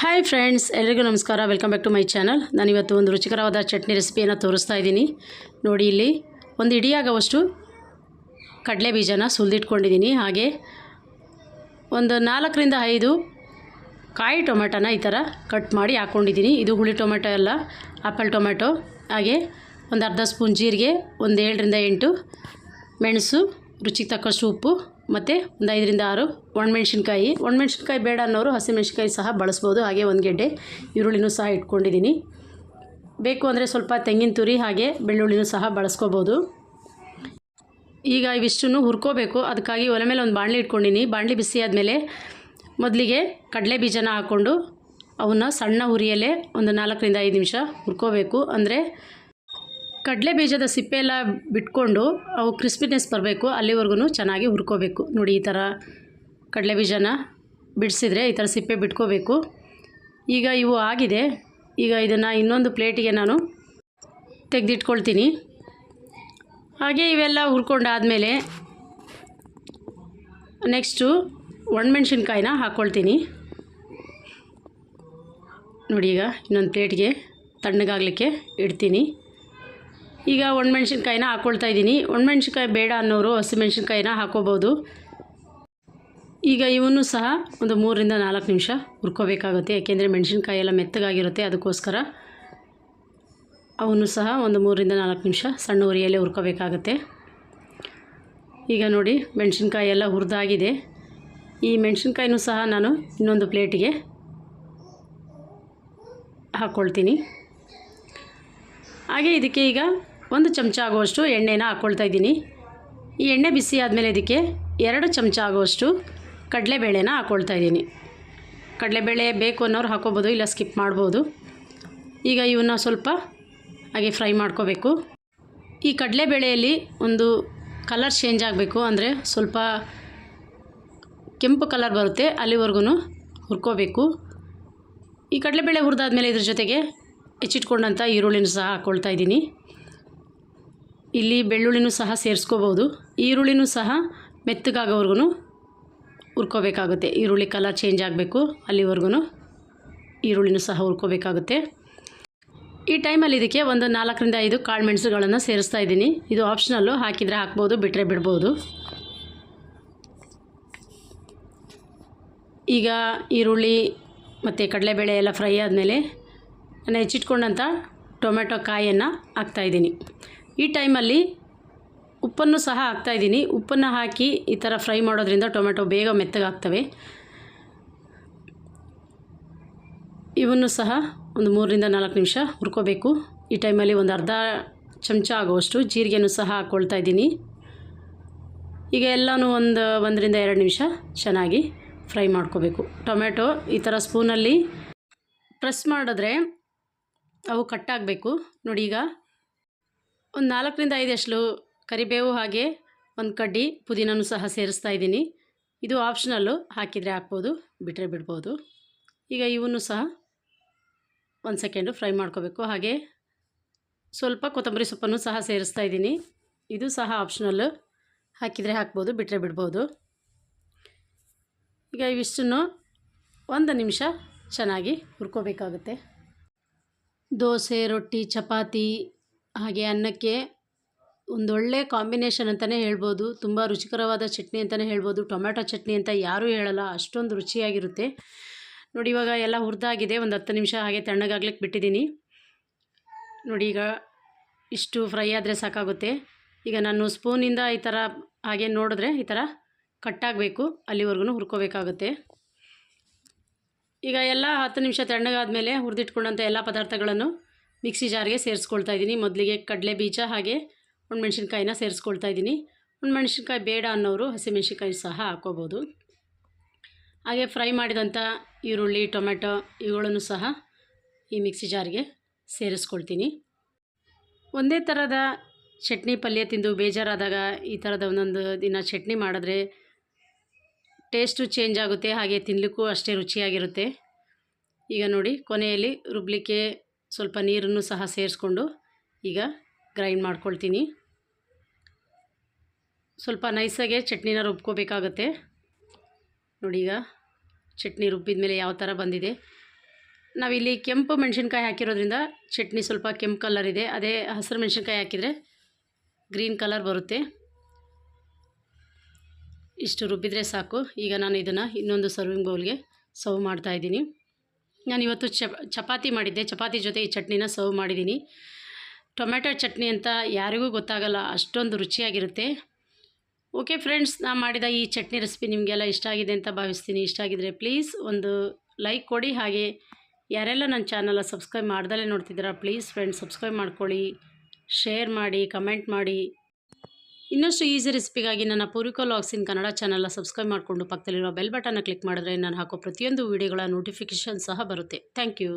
Hi friends ಎಲ್ರಿಗೂ ನಮಸ್ಕಾರ. Welcome back to my channel ನಾನಿವತ್ತು ಒಂದು ರುಚಿಕರವಾದ ಚಟ್ನಿ ರೆಸಿಪಿಯನ್ನು ತೋರಿಸ್ತಾ ಇದ್ದೀನಿ. ನೋಡಿ ಇಲ್ಲಿ ಒಂದು ಇಡಿಯಾಗುವಷ್ಟು ಕಡಲೆ ಬೀಜನ ಸುಲಿದಿಟ್ಕೊಂಡಿದ್ದೀನಿ. ಹಾಗೆ ಒಂದು ನಾಲ್ಕರಿಂದ ಐದು ಕಾಯಿ ಟೊಮೆಟೊನ ಈ ಥರ ಕಟ್ ಮಾಡಿ ಹಾಕ್ಕೊಂಡಿದ್ದೀನಿ ಇದು ಹುಳಿ ಟೊಮೆಟೊ ಅಲ್ಲ, ಆಪಲ್ ಟೊಮೆಟೊ. ಹಾಗೆ ಒಂದು ಅರ್ಧ ಸ್ಪೂನ್ ಜೀರಿಗೆ, ಒಂದು ಏಳರಿಂದ ಎಂಟು ಮೆಣಸು, ರುಚಿಗೆ ತಕ್ಕಷ್ಟು ಉಪ್ಪು ಮತ್ತು ಒಂದು ಐದರಿಂದ ಆರು ಒಣಮೆಣ್ಸಿನ್ಕಾಯಿ. ಒಣಮೆಣ್ಸಿನ್ಕಾಯಿ ಬೇಡ ಅನ್ನೋರು ಹಸಿಮೆಣ್ಸಿನ್ಕಾಯಿ ಸಹ ಬಳಸ್ಬೋದು. ಹಾಗೆ ಒಂದು ಗೆಡ್ಡೆ ಈರುಳ್ಳಿನೂ ಸಹ ಇಟ್ಕೊಂಡಿದ್ದೀನಿ. ಬೇಕು ಅಂದರೆ ಸ್ವಲ್ಪ ತೆಂಗಿನ ತುರಿ ಹಾಗೆ ಬೆಳ್ಳುಳ್ಳಿನೂ ಸಹ ಬಳಸ್ಕೋಬೋದು. ಈಗ ಇವಿಷ್ಟನ್ನು ಹುರ್ಕೋಬೇಕು. ಅದಕ್ಕಾಗಿ ಒಲೆ ಮೇಲೆ ಒಂದು ಬಾಣಲಿ ಇಟ್ಕೊಂಡಿನಿ ಬಾಣಲಿ ಬಿಸಿ ಆದಮೇಲೆ ಮೊದಲಿಗೆ ಕಡಲೆ ಬೀಜನ ಹಾಕ್ಕೊಂಡು ಅವನ್ನ ಸಣ್ಣ ಹುರಿಯಲ್ಲೇ ಒಂದು ನಾಲ್ಕರಿಂದ ಐದು ನಿಮಿಷ ಹುರ್ಕೋಬೇಕು. ಅಂದರೆ ಕಡಲೆ ಬೀಜದ ಸಿಪ್ಪೆ ಎಲ್ಲ ಬಿಟ್ಕೊಂಡು ಅವು ಕ್ರಿಸ್ಪಿನೆಸ್ ಬರಬೇಕು, ಅಲ್ಲಿವರೆಗೂ ಚೆನ್ನಾಗಿ ಹುರ್ಕೋಬೇಕು. ನೋಡಿ, ಈ ಥರ ಕಡಲೆ ಬೀಜನ ಬಿಡಿಸಿದ್ರೆ ಈ ಥರ ಸಿಪ್ಪೆ ಬಿಟ್ಕೋಬೇಕು. ಈಗ ಇವು ಆಗಿದೆ. ಈಗ ಇದನ್ನು ಇನ್ನೊಂದು ಪ್ಲೇಟಿಗೆ ನಾನು ತೆಗೆದಿಟ್ಕೊಳ್ತೀನಿ. ಹಾಗೆ ಇವೆಲ್ಲ ಹುರ್ಕೊಂಡಾದಮೇಲೆ ನೆಕ್ಸ್ಟು ಒಣಮೆಣ್ಸಿನ್ಕಾಯಿನ ಹಾಕ್ಕೊಳ್ತೀನಿ. ನೋಡಿ, ಈಗ ಇನ್ನೊಂದು ಪ್ಲೇಟಿಗೆ ತಣ್ಣಗಾಗಲಿಕ್ಕೆ ಇಡ್ತೀನಿ. ಈಗ ಒಣಮೆಣ್ಸಿನ್ಕಾಯಿನ ಹಾಕ್ಕೊಳ್ತಾ ಇದ್ದೀನಿ. ಒಣಮೆಣ್ಸಿನ್ಕಾಯಿ ಬೇಡ ಅನ್ನೋರು ಹಸಿಮೆಣ್ಸಿನ್ಕಾಯಿನ ಹಾಕೋಬೋದು. ಈಗ ಇವನ್ನು ಸಹ ಒಂದು ಮೂರರಿಂದ ನಾಲ್ಕು ನಿಮಿಷ ಹುರ್ಕೋಬೇಕಾಗುತ್ತೆ. ಯಾಕೆಂದರೆ ಮೆಣಸಿನ್ಕಾಯಿ ಎಲ್ಲ ಮೆತ್ತಗಾಗಿರುತ್ತೆ, ಅದಕ್ಕೋಸ್ಕರ ಅವನ್ನು ಸಹ ಒಂದು ಮೂರರಿಂದ ನಾಲ್ಕು ನಿಮಿಷ ಸಣ್ಣ ಉರಿಯಲ್ಲೇ ಹುರ್ಕೋಬೇಕಾಗತ್ತೆ. ಈಗ ನೋಡಿ, ಮೆಣಸಿನ್ಕಾಯಿ ಎಲ್ಲ ಹುರಿದಾಗಿದೆ. ಈ ಮೆಣಸಿನ್ಕಾಯಿನೂ ಸಹ ನಾನು ಇನ್ನೊಂದು ಪ್ಲೇಟಿಗೆ ಹಾಕ್ಕೊಳ್ತೀನಿ ಹಾಗೆ ಇದಕ್ಕೆ ಈಗ ಒಂದು ಚಮಚ ಆಗುವಷ್ಟು ಎಣ್ಣೆನ ಹಾಕ್ಕೊಳ್ತಾ ಇದ್ದೀನಿ. ಈ ಎಣ್ಣೆ ಬಿಸಿ ಆದಮೇಲೆ ಇದಕ್ಕೆ ಎರಡು ಚಮಚ ಆಗುವಷ್ಟು ಕಡಲೆಬೇಳೆನ ಹಾಕ್ಕೊಳ್ತಾ ಇದ್ದೀನಿ. ಕಡಲೆಬೇಳೆ ಬೇಕು ಅನ್ನೋರು ಹಾಕೋಬೋದು, ಇಲ್ಲ ಸ್ಕಿಪ್ ಮಾಡ್ಬೋದು. ಈಗ ಇವನ್ನ ಸ್ವಲ್ಪ ಹಾಗೆ ಫ್ರೈ ಮಾಡ್ಕೋಬೇಕು. ಈ ಕಡಲೆಬೇಳೆಯಲ್ಲಿ ಒಂದು ಕಲರ್ ಚೇಂಜ್ ಆಗಬೇಕು ಅಂದರೆ ಸ್ವಲ್ಪ ಕೆಂಪು ಕಲರ್ ಬರುತ್ತೆ ಅಲ್ಲಿವರೆಗೂ ಹುರ್ಕೋಬೇಕು. ಈ ಕಡಲೆಬೇಳೆ ಹುರಿದಾದ್ಮೇಲೆ ಇದ್ರ ಜೊತೆಗೆ ಹೆಚ್ಚಿಟ್ಕೊಂಡಂಥ ಈರುಳ್ಳಿನ ಸಹ ಹಾಕ್ಕೊಳ್ತಾ ಇದ್ದೀನಿ. ಇಲ್ಲಿ ಬೆಳ್ಳುಳ್ಳಿನೂ ಸಹ ಸೇರಿಸ್ಕೋಬೋದು. ಈರುಳ್ಳಿನೂ ಸಹ ಮೆತ್ತಗಾಗೋವರೆಗೂ ಹುರ್ಕೋಬೇಕಾಗುತ್ತೆ. ಈರುಳ್ಳಿ ಕಲರ್ ಚೇಂಜ್ ಆಗಬೇಕು. ಅಲ್ಲಿವರೆಗೂ ಈರುಳ್ಳಿನೂ ಸಹ ಹುರ್ಕೋಬೇಕಾಗುತ್ತೆ. ಈ ಟೈಮಲ್ಲಿ ಇದಕ್ಕೆ ಒಂದು ನಾಲ್ಕರಿಂದ ಐದು ಕಾಳು ಮೆಣಸುಗಳನ್ನು ಸೇರಿಸ್ತಾ ಇದ್ದೀನಿ. ಇದು ಆಪ್ಷನಲ್ಲು ಹಾಕಿದರೆ ಹಾಕ್ಬೋದು ಬಿಟ್ಟರೆ ಬಿಡ್ಬೋದು. ಈಗ ಈರುಳ್ಳಿ ಮತ್ತು ಕಡಲೆಬೇಳೆ ಎಲ್ಲ ಫ್ರೈ ಆದಮೇಲೆ ನಾನು ಹೆಚ್ಚಿಟ್ಕೊಂಡಂಥ ಟೊಮೆಟೊ ಕಾಯಿಯನ್ನು ಹಾಕ್ತಾಯಿದ್ದೀನಿ ಈ ಟೈಮಲ್ಲಿ ಉಪ್ಪನ್ನು ಸಹ ಹಾಕ್ತಾಯಿದ್ದೀನಿ ಉಪ್ಪನ್ನು ಹಾಕಿ ಈ ಥರ ಫ್ರೈ ಮಾಡೋದ್ರಿಂದ ಟೊಮೆಟೊ ಬೇಗ ಮೆತ್ತಗಾಗ್ತವೆ. ಇವನ್ನು ಸಹ ಒಂದು ಮೂರರಿಂದ ನಾಲ್ಕು ನಿಮಿಷ ಹುರ್ಕೋಬೇಕು. ಈ ಟೈಮಲ್ಲಿ ಒಂದು ಅರ್ಧ ಚಮಚ ಆಗುವಷ್ಟು ಜೀರಿಗೆನೂ ಸಹ ಹಾಕ್ಕೊಳ್ತಾ ಇದ್ದೀನಿ. ಈಗ ಎಲ್ಲನೂ ಒಂದು ಒಂದರಿಂದ ಎರಡು ನಿಮಿಷ ಚೆನ್ನಾಗಿ ಫ್ರೈ ಮಾಡ್ಕೋಬೇಕು. ಟೊಮೆಟೊ ಈ ಥರ ಸ್ಪೂನಲ್ಲಿ ಪ್ರೆಸ್ ಮಾಡಿದ್ರೆ ಅವು ಕಟ್ಟಾಗಬೇಕು ನೋಡಿ ಈಗ ಒಂದು ನಾಲ್ಕರಿಂದ ಐದಷ್ಟು ಕರಿಬೇವು ಹಾಗೆ ಒಂದು ಕಡ್ಡಿ ಪುದೀನೂ ಸಹ ಸೇರಿಸ್ತಾ ಇದ್ದೀನಿ. ಇದು ಆಪ್ಷನಲ್ಲು ಹಾಕಿದರೆ ಹಾಕ್ಬೋದು ಬಿಟ್ಟರೆ ಬಿಡ್ಬೋದು. ಈಗ ಇವನ್ನು ಸಹ ಒಂದು ಸೆಕೆಂಡು ಫ್ರೈ ಮಾಡ್ಕೋಬೇಕು. ಹಾಗೆ ಸ್ವಲ್ಪ ಕೊತ್ತಂಬರಿ ಸೊಪ್ಪನ್ನು ಸಹ ಸೇರಿಸ್ತಾ ಇದ್ದೀನಿ. ಇದು ಸಹ ಆಪ್ಷನಲ್ಲು ಹಾಕಿದರೆ ಹಾಕ್ಬೋದು ಬಿಟ್ಟರೆ ಬಿಡ್ಬೋದು. ಈಗ ಇವಿಷ್ಟನ್ನು ಒಂದು ನಿಮಿಷ ಚೆನ್ನಾಗಿ ಹುರ್ಕೋಬೇಕಾಗುತ್ತೆ. ದೋಸೆ, ರೊಟ್ಟಿ, ಚಪಾತಿ ಹಾಗೆ ಅನ್ನಕ್ಕೆ ಒಂದೊಳ್ಳೆ ಕಾಂಬಿನೇಷನ್ ಅಂತಲೇ ಹೇಳ್ಬೋದು, ತುಂಬ ರುಚಿಕರವಾದ ಚಟ್ನಿ ಅಂತಲೇ ಹೇಳ್ಬೋದು, ಟೊಮ್ಯಾಟೊ ಚಟ್ನಿ ಅಂತ ಯಾರೂ ಹೇಳಲ್ಲ, ಅಷ್ಟೊಂದು ರುಚಿಯಾಗಿರುತ್ತೆ. ನೋಡಿ ಇವಾಗ ಎಲ್ಲ ಹುರಿದಾಗಿದೆ, ಒಂದು ಹತ್ತು ನಿಮಿಷ ಹಾಗೆ ತಣ್ಣಗಾಗ್ಲಿಕ್ಕೆ ಬಿಟ್ಟಿದ್ದೀನಿ. ನೋಡಿ ಈಗ ಇಷ್ಟು ಫ್ರೈ ಆದರೆ ಸಾಕಾಗುತ್ತೆ. ಈಗ ನಾನು ಸ್ಪೂನಿಂದ ಈ ಥರ ಹಾಗೆ ನೋಡಿದ್ರೆ ಈ ಥರ ಕಟ್ಟಾಗಬೇಕು ಅಲ್ಲಿವರೆಗೂ ಹುರ್ಕೋಬೇಕಾಗುತ್ತೆ. ಈಗ ಎಲ್ಲ ಹತ್ತು ನಿಮಿಷ ತಣ್ಣಗಾದ ಮೇಲೆ ಹುರಿದಿಟ್ಕೊಂಡಂಥ ಎಲ್ಲ ಪದಾರ್ಥಗಳನ್ನು ಮಿಕ್ಸಿ ಜಾರ್ಗೆ ಸೇರಿಸ್ಕೊಳ್ತಾ ಇದ್ದೀನಿ. ಮೊದಲಿಗೆ ಕಡಲೆ ಬೀಜ ಹಾಗೆ ಒಣಮೆಣ್ಸಿನ್ಕಾಯಿನ ಸೇರಿಸ್ಕೊಳ್ತಾ ಇದ್ದೀನಿ. ಒಣಮೆಣ್ಸಿನ್ಕಾಯಿ ಬೇಡ ಅನ್ನೋರು ಹಸಿಮೆಣ್ಸಿನ್ಕಾಯಿ ಸಹ ಹಾಕೋಬೋದು ಹಾಗೆ ಫ್ರೈ ಮಾಡಿದಂಥ ಈರುಳ್ಳಿ ಟೊಮೆಟೊ ಇವುಗಳನ್ನು ಸಹ ಈ ಮಿಕ್ಸಿ ಜಾರ್ಗೆ ಸೇರಿಸ್ಕೊಳ್ತೀನಿ. ಒಂದೇ ಥರದ ಚಟ್ನಿ ಪಲ್ಯ ತಿಂದು ಬೇಜಾರಾದಾಗ ಈ ಥರದ ಒಂದೊಂದು ದಿನ ಚಟ್ನಿ ಮಾಡಿದ್ರೆ ಟೇಸ್ಟು ಚೇಂಜ್ ಆಗುತ್ತೆ, ಹಾಗೆ ತಿನ್ನಲಿಕ್ಕೂ ಅಷ್ಟೇ ರುಚಿಯಾಗಿರುತ್ತೆ. ಈಗ ನೋಡಿ, ಕೊನೆಯಲ್ಲಿ ರುಬ್ಲಿಕ್ಕೆ ಸ್ವಲ್ಪ ನೀರನ್ನು ಸಹ ಸೇರಿಸ್ಕೊಂಡು ಈಗ ಗ್ರೈಂಡ್ ಮಾಡ್ಕೊಳ್ತೀನಿ. ಸ್ವಲ್ಪ ನೈಸಾಗೆ ಚಟ್ನಿನ ರುಬ್ಕೋಬೇಕಾಗತ್ತೆ. ನೋಡಿ ಈಗ ಚಟ್ನಿ ರುಬ್ಬಿದ ಮೇಲೆ ಯಾವ ಥರ ಬಂದಿದೆ. ನಾವಿಲ್ಲಿ ಕೆಂಪು ಮೆಣಸಿನ್ಕಾಯಿ ಹಾಕಿರೋದ್ರಿಂದ ಚಟ್ನಿ ಸ್ವಲ್ಪ ಕೆಂಪು ಕಲರ್ ಇದೆ. ಅದೇ ಹಸಿರು ಮೆಣಸಿನ್ಕಾಯಿ ಹಾಕಿದರೆ ಗ್ರೀನ್ ಕಲರ್ ಬರುತ್ತೆ. ಇಷ್ಟು ರುಬ್ಬಿದರೆ ಸಾಕು. ಈಗ ನಾನು ಇದನ್ನು ಇನ್ನೊಂದು ಸರ್ವಿಂಗ್ ಬೌಲ್ಗೆ ಸರ್ವ್ ಮಾಡ್ತಾಯಿದ್ದೀನಿ ನಾನಿವತ್ತು ಚಪ್, ಚಪಾತಿ ಮಾಡಿದ್ದೆ. ಚಪಾತಿ ಜೊತೆ ಈ ಚಟ್ನಿನ ಸರ್ವ್ ಮಾಡಿದ್ದೀನಿ. ಟೊಮೆಟೊ ಚಟ್ನಿ ಅಂತ ಯಾರಿಗೂ ಗೊತ್ತಾಗಲ್ಲ, ಅಷ್ಟೊಂದು ರುಚಿಯಾಗಿರುತ್ತೆ. ಓಕೆ ಫ್ರೆಂಡ್ಸ್ ನಾನು ಮಾಡಿದ ಈ ಚಟ್ನಿ ರೆಸಿಪಿ ನಿಮಗೆಲ್ಲ ಇಷ್ಟ ಆಗಿದೆ ಅಂತ ಭಾವಿಸ್ತೀನಿ. ಇಷ್ಟ ಆಗಿದರೆ ಪ್ಲೀಸ್ ಒಂದು ಲೈಕ್ ಕೊಡಿ. ಹಾಗೆ ಯಾರೆಲ್ಲ ನನ್ನ ಚಾನಲ ಸಬ್ಸ್ಕ್ರೈಬ್ ಮಾಡ್ದಲೇ ನೋಡ್ತಿದ್ದೀರಾ ಪ್ಲೀಸ್ ಫ್ರೆಂಡ್ಸ್ ಸಬ್ಸ್ಕ್ರೈಬ್ ಮಾಡ್ಕೊಳ್ಳಿ. ಶೇರ್ ಮಾಡಿ ಕಮೆಂಟ್ ಮಾಡಿ. ಇನ್ನಷ್ಟು ಈಸಿ ರೆಸಿಪಿಗಾಗಿ ನನ್ನ ಲಾಗ್ಸ್ ಇನ್ ಕನ್ನಡ ಚಾನಲ್ನ ಸಬ್ಸ್ಕ್ರೈಬ್ ಮಾಡಿಕೊಂಡು ಪಕ್ಕದಲ್ಲಿರೋ ಬೆಲ್ ಬಟನ್ನ ಕ್ಲಿಕ್ ಮಾಡಿದ್ರೆ ನಾನು ಹಾಕೋ ಪ್ರತಿಯೊಂದು ವೀಡಿಯೋಗಳ ನೋಟಿಫಿಕೇಷನ್ ಸಹ ಬರುತ್ತೆ. Thank you.